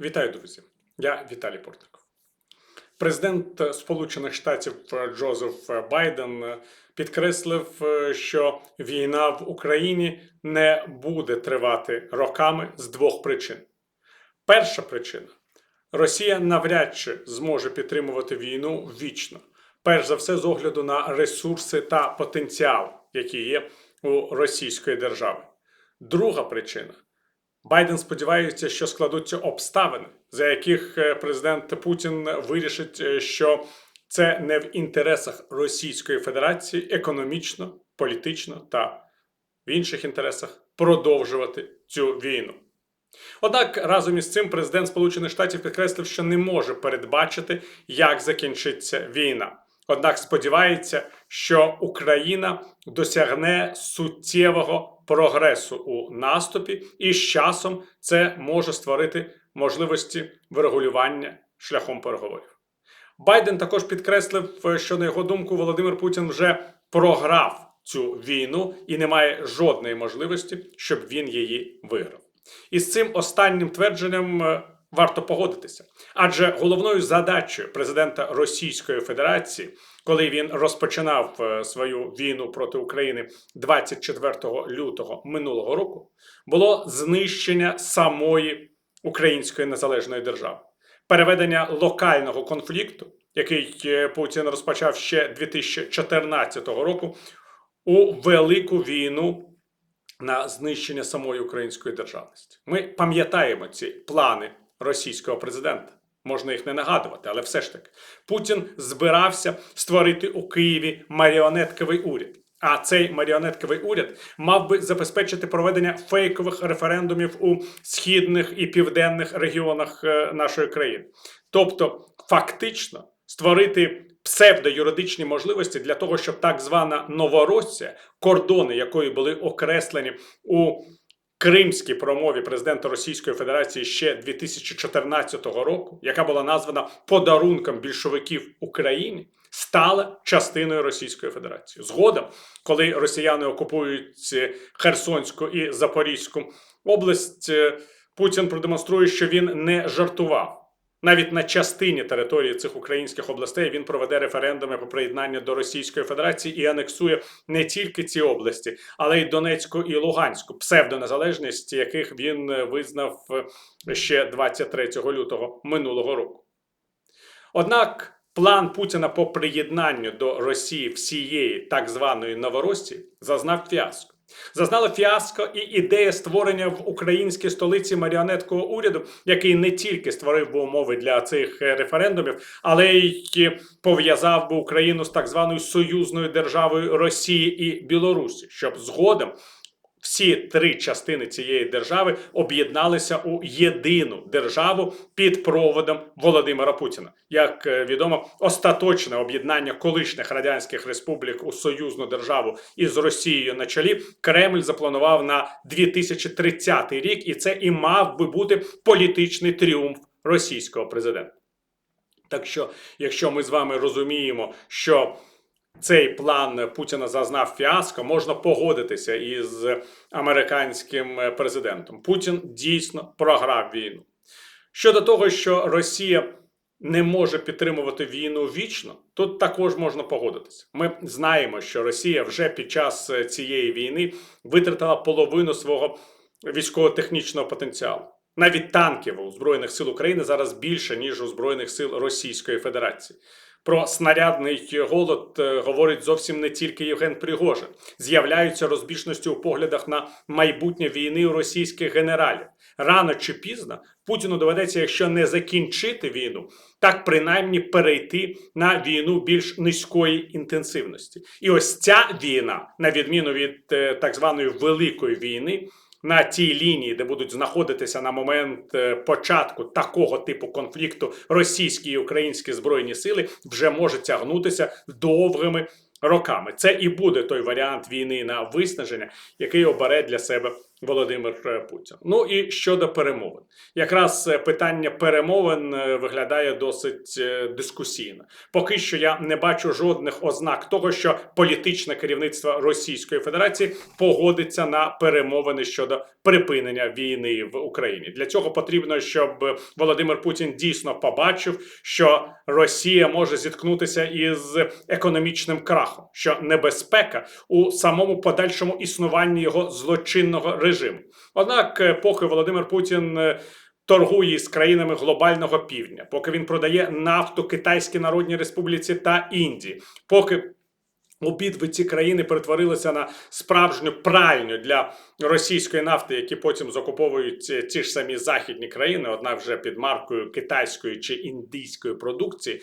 Вітаю, друзі! Я Віталій Портников. Президент Сполучених Штатів Джозеф Байден підкреслив, що війна в Україні не буде тривати роками з двох причин. Перша причина Росія навряд чи зможе підтримувати війну вічно, перш за все, з огляду на ресурси та потенціал, які є у Російської держави. Друга причина Байден сподівається, що складуться обставини, за яких е, президент Путін вирішить, е, що це не в інтересах Російської Федерації економічно, політично та в інших інтересах продовжувати цю війну. Однак разом із цим президент Сполучених Штатів підкреслив, що не може передбачити, як закінчиться війна. Однак сподівається, що Україна досягне суттєвого прогресу у наступі, і з часом це може створити можливості врегулювання шляхом переговорів. Байден також підкреслив, що на його думку Володимир Путін вже програв цю війну і немає жодної можливості, щоб він її виграв. І з цим останнім твердженням е, варто погодитися. Адже головною задачею президента Російської Федерації, коли він розпочинав е, свою війну проти України 24 лютого минулого року, було знищення самої української незалежної держави, переведення локального конфлікту, який е, Путін розпочав ще 2014 року, у велику війну на знищення самої української державності. Ми пам'ятаємо ці плани російського президента. Можна їх не нагадувати, але все ж таки Путін збирався створити у Києві маріонетковий уряд. А цей маріонетковий уряд мав би забезпечити проведення фейкових референдумів у східних і південних регіонах е, нашої країни. Тобто, фактично створити псевдоюридичні можливості для того, щоб так звана Новоросія, кордони якої були окреслені у Кримській промові президента Російської Федерації ще 2014 року, яка була названа подарунком більшовиків України, стала частиною Російської Федерації. Згодом, коли росіяни окупують Херсонську і Запорізьку область, Путін продемонструє, що він не жартував. Навіть на частині території цих українських областей він проведе референдуми по приєднанню до Російської Федерації і анексує не тільки ці області, але й Донецьку і Луганську, псевдонезалежність яких він визнав ще 23 лютого минулого року. Однак план Путіна по приєднанню до Росії всієї так званої Новоросії зазнав фіаско. Зазнала фіаско і ідея створення в українській столиці маріонеткового уряду, який не тільки створив би умови для цих е, референдумів, але й пов'язав би Україну з так званою союзною державою Росії і Білорусі, щоб згодом всі три частини цієї держави об'єдналися у єдину державу під проводом Володимира Путіна. Як е, відомо, остаточне об'єднання колишніх радянських республік у союзну державу із Росією на чолі Кремль запланував на 2030 рік, і це і мав би бути політичний тріумф російського президента. Так що, якщо ми з вами розуміємо, що цей план Путіна зазнав фіаско, можна погодитися із американським президентом. Путін дійсно програв війну. Щодо того, що Росія не може підтримувати війну вічно, тут також можна погодитися. Ми знаємо, що Росія вже під час цієї війни витратила половину свого військово-технічного потенціалу. Навіть танків у Збройних сил України зараз більше ніж у Збройних сил Російської Федерації. Про снарядний голод е, говорить зовсім не тільки Євген Пригожин. З'являються розбіжності у поглядах на майбутнє війни у російських генералів. Рано чи пізно Путіну доведеться, якщо не закінчити війну, так принаймні перейти на війну більш низької інтенсивності. І ось ця війна, на відміну від е, так званої великої війни на тій лінії, де будуть знаходитися на момент е, початку такого типу конфлікту російські і українські збройні сили, вже може тягнутися довгими роками. Це і буде той варіант війни на виснаження, який обере для себе Володимир Путін. Ну і щодо перемовин, якраз е, питання перемовин е, виглядає досить е, дискусійно. Поки що я не бачу жодних ознак того, що політичне керівництво Російської Федерації погодиться на перемовини щодо припинення війни в Україні. Для цього потрібно, щоб Володимир Путін дійсно побачив, що Росія може зіткнутися із економічним крахом, що небезпека у самому подальшому існуванні його злочинного режиму. Однак, е, поки Володимир Путін е, торгує з країнами глобального півдня, поки він продає нафту Китайській Народній Республіці та Індії, поки Обидві ці країни перетворилися на справжню пральню для російської нафти, які потім закуповують ці, ці ж самі західні країни, однак вже під маркою китайської чи індійської продукції.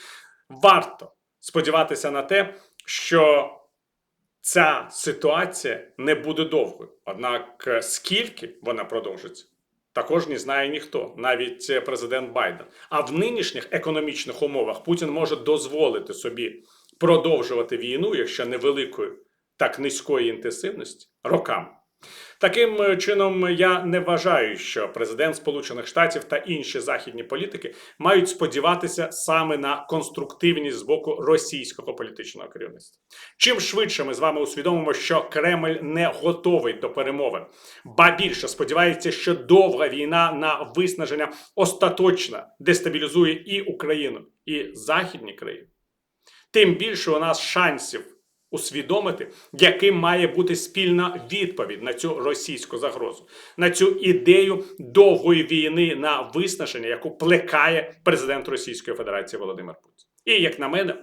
Варто сподіватися на те, що ця ситуація не буде довгою. Однак е, скільки вона продовжиться, також не знає ніхто, навіть е, президент Байден. А в нинішніх економічних умовах Путін може дозволити собі продовжувати війну, якщо невеликою, так низької інтенсивності, роками. Таким е, чином, я не вважаю, що президент Сполучених Штатів та інші західні політики мають сподіватися саме на конструктивність з боку російського політичного керівництва. Чим швидше ми з вами усвідомимо, що Кремль не готовий до перемовин, ба більше сподівається, що довга війна на виснаження остаточно дестабілізує і Україну, і західні країни, тим більше у нас шансів усвідомити, яким має бути спільна відповідь на цю російську загрозу, на цю ідею довгої війни на виснаження, яку плекає президент Російської Федерації Володимир Путін. І як на мене,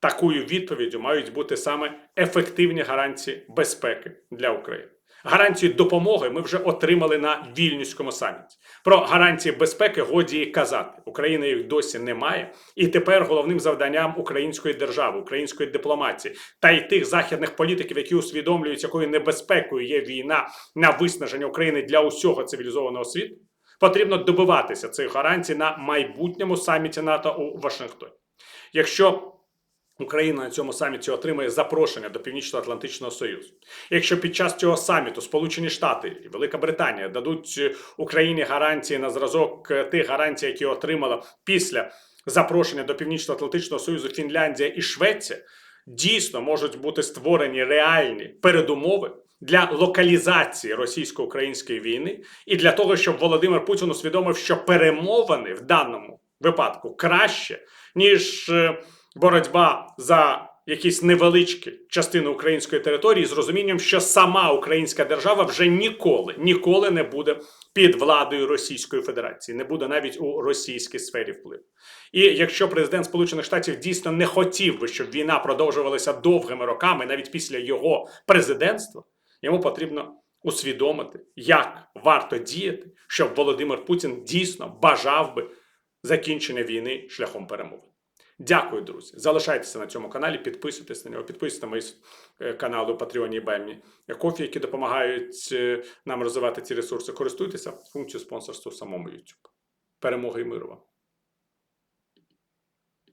такою відповіддю мають бути саме ефективні гарантії безпеки для України. Гарантії допомоги ми вже отримали на вільнюському саміті. Про гарантії безпеки годі казати. Україна їх досі не має. І тепер головним завданням української держави, української дипломатії та й тих західних політиків, які усвідомлюють, якою небезпекою є війна на виснаження України для усього цивілізованого світу, потрібно добиватися цих гарантій на майбутньому саміті НАТО у Вашингтоні. Якщо Україна на цьому саміті отримає запрошення до Північно-Атлантичного Союзу. Якщо під час цього саміту Сполучені Штати і Велика Британія дадуть е, Україні гарантії на зразок е, тих гарантій, які отримала після запрошення до Північно-Атлантичного Союзу Фінляндія і Швеція, дійсно можуть бути створені реальні передумови для локалізації російсько-української війни і для того, щоб Володимир Путін усвідомив, що перемовини в даному випадку краще, ніж. Боротьба за якісь невеличкі частини української території з розумінням, що сама українська держава вже ніколи ніколи не буде під владою Російської Федерації, не буде навіть у російській сфері впливу. І якщо президент Сполучених Штатів дійсно не хотів би, щоб війна продовжувалася довгими роками, навіть після його президентства, йому потрібно усвідомити, як варто діяти, щоб Володимир Путін дійсно бажав би закінчення війни шляхом перемови. Дякую, друзі. Залишайтеся на цьому каналі, підписуйтесь на нього, підписуйтесь на мої е, канали Патреоні і Бемні Кофі, які допомагають е, нам розвивати ці ресурси. Користуйтеся функцією спонсорства в самому YouTube. Перемоги і миру вам!